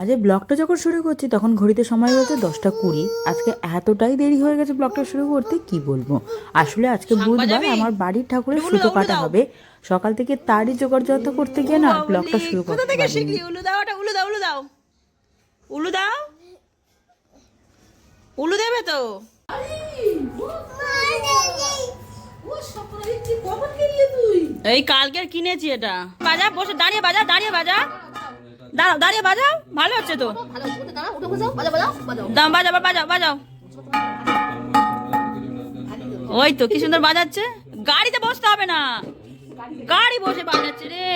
আজকে ব্লগটা যখন শুরু করছি তখন ঘড়িতে সময় বলতে দশটা কুড়ি। আজকে এতটাই দেরি হয়ে গেছে ব্লগটা শুরু করতে কি বলব? আসলে আজকে বুধবার আমার বাড়ির ঠাকুরের সুতো কাটা হবে। সকাল থেকে তারই জোগাড় যত করতে গিয়ে না ব্লগটা শুরু করতে থেকে শিখলি? উলু দাও ওটা উলু দাও উলু দাও। উলু দাও। উলু দেবে তো? এই কালকের কিনেছি এটা। বাজা বসে দাঁড়িয়ে বাজা দাঁড়িয়ে বাজা। দাঁড়াও, দাঁড়িয়ে বাজাও, ভালো হচ্ছে তো। দাম বাজাও বাজাও বাজাও। ওই তো, কি সুন্দর বাজাচ্ছে। গাড়িতে বসতে হবে না। গাড়ি বসে বাজাচ্ছে রে।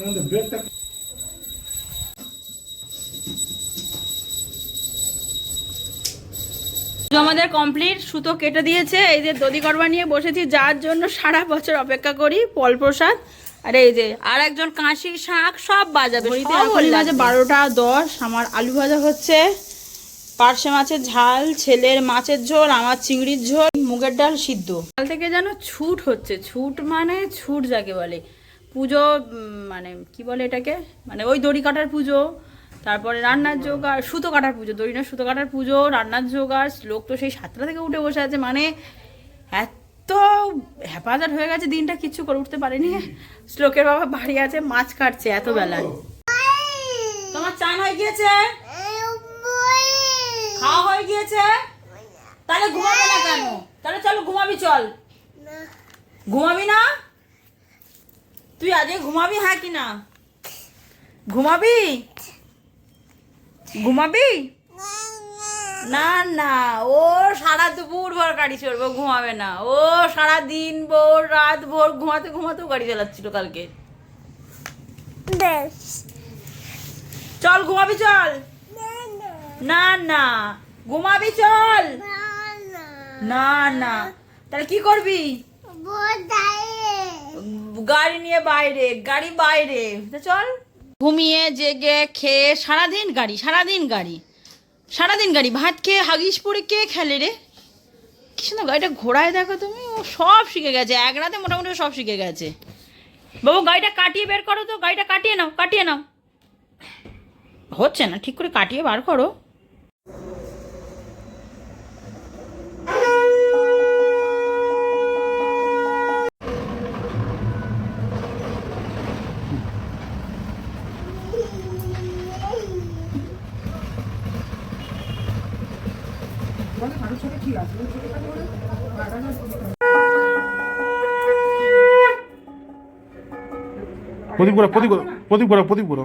পুজো আমাদের কমপ্লিট সুতো কেটে দিয়েছে। এই যে দধি করবা নিয়ে বসেছি যার জন্য সারা বছর অপেক্ষা করি ফল প্রসাদ আর এই যে আর একজন কাশি শাক সব বাজাবে। বাজে বারোটা দশ আমার আলু ভাজা হচ্ছে। পার্শে মাছের ঝাল ছেলের মাছের ঝোল আমার চিংড়ির ঝোল মুগের ডাল সিদ্ধ। কাল থেকে যেন ছুট হচ্ছে ছুট মানে ছুট যাকে বলে। পুজো মানে কি বলে এটাকে? মানে ওই দড়ি কাটার পুজো তারপরে রান্নার জোগাড় সুতো কাটার পুজো দড়ি না সুতো কাটার পুজো রান্নার জোগাড় লোক তো সেই সাতটা থেকে উঠে বসে আছে মানে এত হেফাজত হয়ে গেছে দিনটা কিচ্ছু করে উঠতে পারেনি। শ্লোকের বাবা বাড়ি আছে মাছ কাটছে এত বেলায় তোমার চান হয়ে গিয়েছে? খাওয়া হয়ে গিয়েছে? তাহলে ঘুমাবে না কেন? তাহলে চলো ঘুমাবি চল। ঘুমাবি না? তুই আজকে ঘুমাবি হ্যাঁ কি না? ঘুমাবি? ঘুমাবি? না না ও সারা দুপুর ভর গাড়ি চড়বো ঘুমাবে না। ও সারা দিন ভোর রাত ভোর ঘুমাতে ঘুমাতেও গাড়ি চালাচ্ছিল কালকে। চল ঘুমাবি চল। না না ঘুমাবি চল। না না। তাহলে কি করবি? গাড়ি নিয়ে বাইরে, গাড়ি বাইরে। চল। ঘুমিয়ে, জেগে, খেয়ে, সারাদিন গাড়ি সারাদিন গাড়ি সারাদিন গাড়ি। ভাত খেয়ে, হাগিস পরে কে খেলে রে? কি সুন্দর গাড়িটা ঘোড়ায় দেখো তুমি, ও সব শিখে গেছে। এক রাতে মোটামুটি সব শিখে গেছে। বাবু, গাড়িটা কাটিয়ে বের করো তো, গাড়িটা কাটিয়ে নাও কাটিয়ে নাও। হচ্ছে না, ঠিক করে কাটিয়ে বার করো। প্রদীপ করো প্রদীপ করো প্রদীপ করো প্রদীপ করো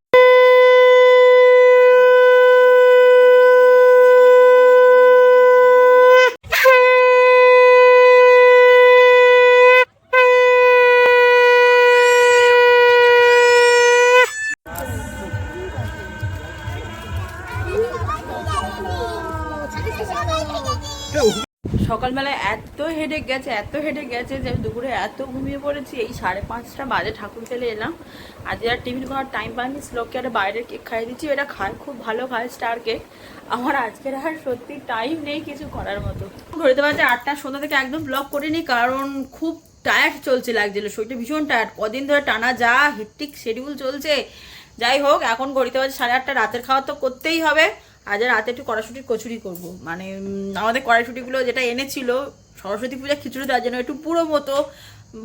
সকালবেলায় এত হেডে গেছে, এত হেডে গেছে যে দুপুরে এত ঘুমিয়ে পড়েছি। এই সাড়ে পাঁচটা বাজে ঠাকুর ফেলে এলাম। আর টিফিন করার টাইম পাইনি, শ্লোককে একটা বাইরের কেক খাইয়ে দিচ্ছি। এটা খায়, খুব ভালো খায় স্টার কেক আমার আজকের আর সত্যি টাইম নেই কিছু করার মতো। ঘড়িতে বাজে আটটা, সন্ধ্যা থেকে একদম ব্লগ করিনি, কারণ খুব টায়ার্ড চলছে লাগছিল। শরীরটা ভীষণ টায়ার্ড কদিন ধরে টানা যা হেট্টিক শিডিউল চলছে। যাই হোক, এখন ঘড়িতে বাজে সাড়ে আটটা, রাতের খাওয়া তো করতেই হবে। আজ রাতে একটু কড়াশুটির কচুরি করব। মানে আমাদের কড়াইশুটিগুলো যেটা এনেছিল, সরস্বতী পূজা খিচুড়ি দেওয়ার জন্য একটু পুরো মতো,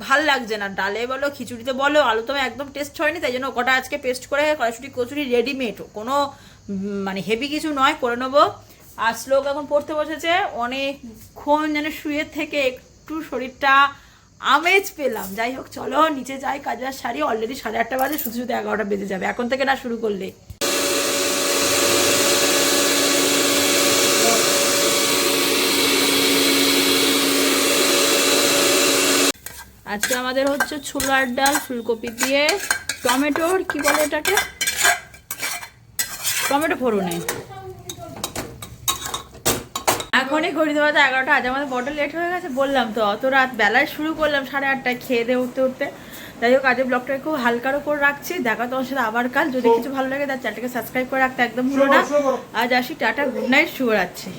ভালো লাগছে না। ডালে বলো, খিচুড়িতে বলো, আলু তো একদম টেস্ট হয়নি, তাই জন্য কটা আজকে পেস্ট করে কড়াইশুটি, কচুরি রেডিমেড কোনো মানে হেভি কিছু নয়, করে নেব। আর শ্লোক এখন পড়তে বসেছে, অনেকক্ষণ যেন শুয়ে থেকে একটু শরীরটা আমেজ পেলাম। যাই হোক, চলো, নিচে যাই কাজের শাড়ি অলরেডি সাড়ে আটটা বাজে শুধু শুধু এগারোটা বেজে যাবে। এখন থেকে না শুরু করলে। আজকে আমাদের হচ্ছে ছোলার ডাল ফুলকপি দিয়ে টমেটোর কি বলে এটাকে? টমেটো ফোড়নে। এখনই ঘড়িতে বাজে এগারোটা আজ আমাদের বড্ড লেট হয়ে গেছে বললাম তো অত রাত বেলায় শুরু করলাম সাড়ে আটটায় খেয়ে দিয়ে উঠতে উঠতে। যাই হোক আজকে ব্লগটা খুব হালকার উপর রাখছি দেখা তোমার সাথে আবার কাল। যদি কিছু ভালো লাগে তার চ্যানেলটাকে সাবস্ক্রাইব করে রাখতে একদম ভুলো না। আজ আসি টাটা গুড নাইট শুভরাত্রি।